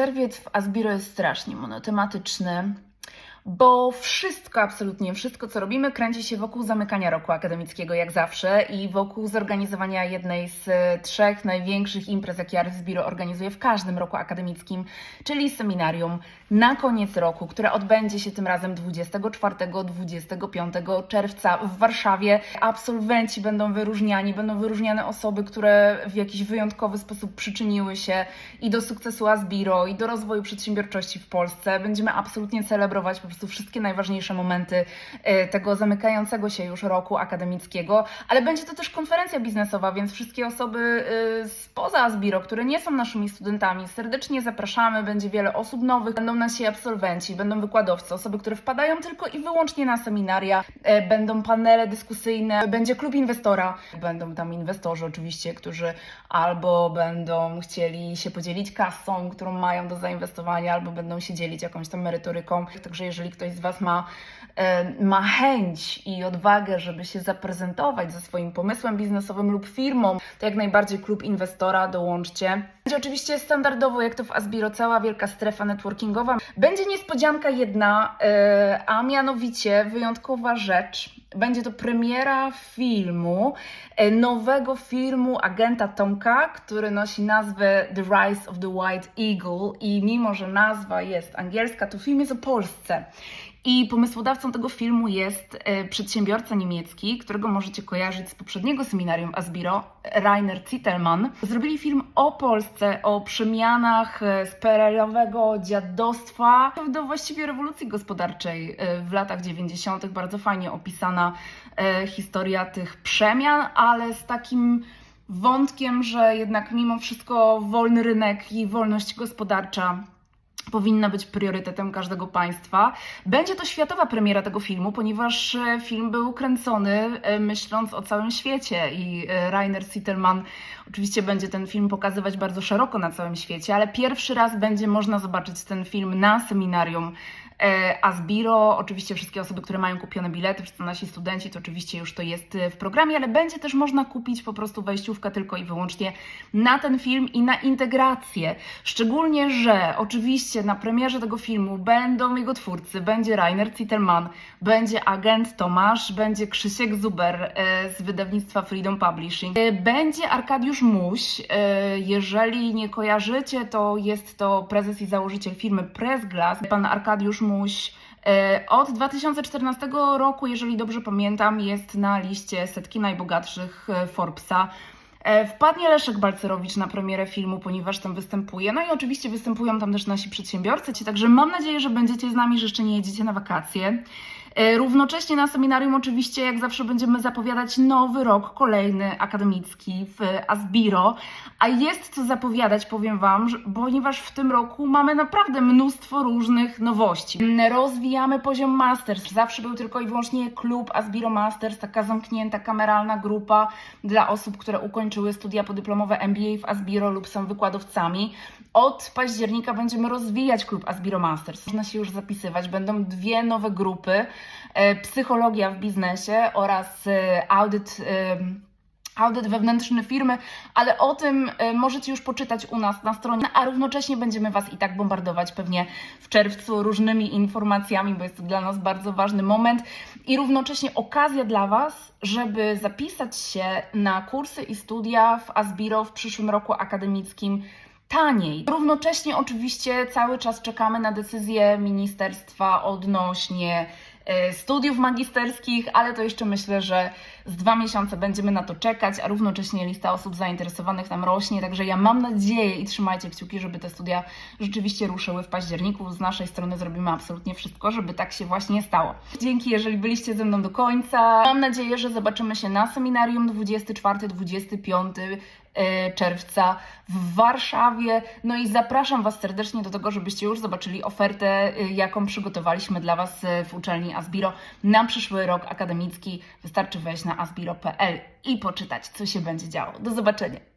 Czerwiec w Asbiro jest strasznie monotematyczny, bo wszystko, absolutnie wszystko, co robimy, kręci się wokół zamykania roku akademickiego, jak zawsze, i wokół zorganizowania jednej z trzech największych imprez, jakie Asbiro organizuje w każdym roku akademickim, czyli seminarium na koniec roku, które odbędzie się tym razem 24-25 czerwca w Warszawie. Absolwenci będą wyróżniani, będą wyróżniane osoby, które w jakiś wyjątkowy sposób przyczyniły się i do sukcesu Asbiro, i do rozwoju przedsiębiorczości w Polsce. Będziemy absolutnie celebrować po prostu wszystkie najważniejsze momenty e, tego zamykającego się już roku akademickiego, ale będzie to też konferencja biznesowa, więc wszystkie osoby e, spoza Asbiro, które nie są naszymi studentami, serdecznie zapraszamy. Będzie wiele osób nowych, będą nasi absolwenci, będą wykładowcy, osoby, które wpadają tylko i wyłącznie na seminaria, e, będą panele dyskusyjne, będzie klub inwestora, będą tam inwestorzy oczywiście, którzy albo będą chcieli się podzielić kasą, którą mają do zainwestowania, albo będą się dzielić jakąś tam merytoryką. Także jeżeli ktoś z Was ma, e, ma chęć i odwagę, żeby się zaprezentować ze swoim pomysłem biznesowym lub firmą, to jak najbardziej klub inwestora dołączcie. Będzie oczywiście standardowo, jak to w Asbiro, cała wielka strefa networkingowa. Będzie niespodzianka jedna, e, a mianowicie wyjątkowa rzecz. Będzie to premiera filmu, e, nowego filmu agenta Tomka, który nosi nazwę The Rise of the White Eagle i mimo, że nazwa jest angielska, to film jest o Polsce. I pomysłodawcą tego filmu jest e, przedsiębiorca niemiecki, którego możecie kojarzyć z poprzedniego seminarium Asbiro, Rainer Zittelmann. Zrobili film o Polsce, o przemianach e, z PRL-owego dziadostwa do właściwie rewolucji gospodarczej e, w latach 90. Bardzo fajnie opisana e, historia tych przemian, ale z takim wątkiem, że jednak mimo wszystko wolny rynek i wolność gospodarcza powinna być priorytetem każdego państwa. Będzie to światowa premiera tego filmu, ponieważ e, film był kręcony e, myśląc o całym świecie i e, Rainer Sittelman oczywiście będzie ten film pokazywać bardzo szeroko na całym świecie, ale pierwszy raz będzie można zobaczyć ten film na seminarium e, Asbiro. Oczywiście wszystkie osoby, które mają kupione bilety, wszyscy nasi studenci, to oczywiście już to jest e, w programie, ale będzie też można kupić po prostu wejściówkę tylko i wyłącznie na ten film i na integrację. Szczególnie, że oczywiście na premierze tego filmu będą jego twórcy, będzie Rainer Zittelmann, będzie agent Tomasz, będzie Krzysiek Zuber e, z wydawnictwa Freedom Publishing, będzie Arkadiusz Muś. Jeżeli nie kojarzycie, to jest to prezes i założyciel firmy Pressglass, pan Arkadiusz Muś. E, Od 2014 roku, jeżeli dobrze pamiętam, jest na liście setki najbogatszych e, Forbesa. E, Wpadnie Leszek Balcerowicz na premierę filmu, ponieważ tam występuje. No i oczywiście występują tam też nasi przedsiębiorcy, także mam nadzieję, że będziecie z nami, że jeszcze nie jedziecie na wakacje. E, Równocześnie na seminarium oczywiście, jak zawsze, będziemy zapowiadać nowy rok, kolejny akademicki w Asbiro. A jest co zapowiadać, powiem Wam, ponieważ w tym roku mamy naprawdę mnóstwo różnych nowości. Rozwijamy poziom Masters. Zawsze był tylko i wyłącznie klub Asbiro Masters, taka zamknięta, kameralna grupa dla osób, które ukończyły studia podyplomowe MBA w Asbiro lub są wykładowcami. Od października będziemy rozwijać klub Asbiro Masters. Można się już zapisywać. Będą dwie nowe grupy. E, Psychologia w biznesie oraz e, audyt e, audyt wewnętrzny firmy, ale o tym możecie już poczytać u nas na stronie, a równocześnie będziemy Was i tak bombardować pewnie w czerwcu różnymi informacjami, bo jest to dla nas bardzo ważny moment i równocześnie okazja dla Was, żeby zapisać się na kursy i studia w Asbiro w przyszłym roku akademickim taniej. Równocześnie oczywiście cały czas czekamy na decyzję ministerstwa odnośnie studiów magisterskich, ale to jeszcze myślę, że z dwa miesiące będziemy na to czekać, a równocześnie lista osób zainteresowanych nam rośnie, także ja mam nadzieję i trzymajcie kciuki, żeby te studia rzeczywiście ruszyły w październiku. Z naszej strony zrobimy absolutnie wszystko, żeby tak się właśnie stało. Dzięki, jeżeli byliście ze mną do końca. Mam nadzieję, że zobaczymy się na seminarium 24-25 e, czerwca w Warszawie. No i zapraszam Was serdecznie do tego, żebyście już zobaczyli ofertę, e, jaką przygotowaliśmy dla Was e, w uczelni Asbiro na przyszły rok akademicki. Wystarczy wejść na asbiro.pl i poczytać, co się będzie działo. Do zobaczenia.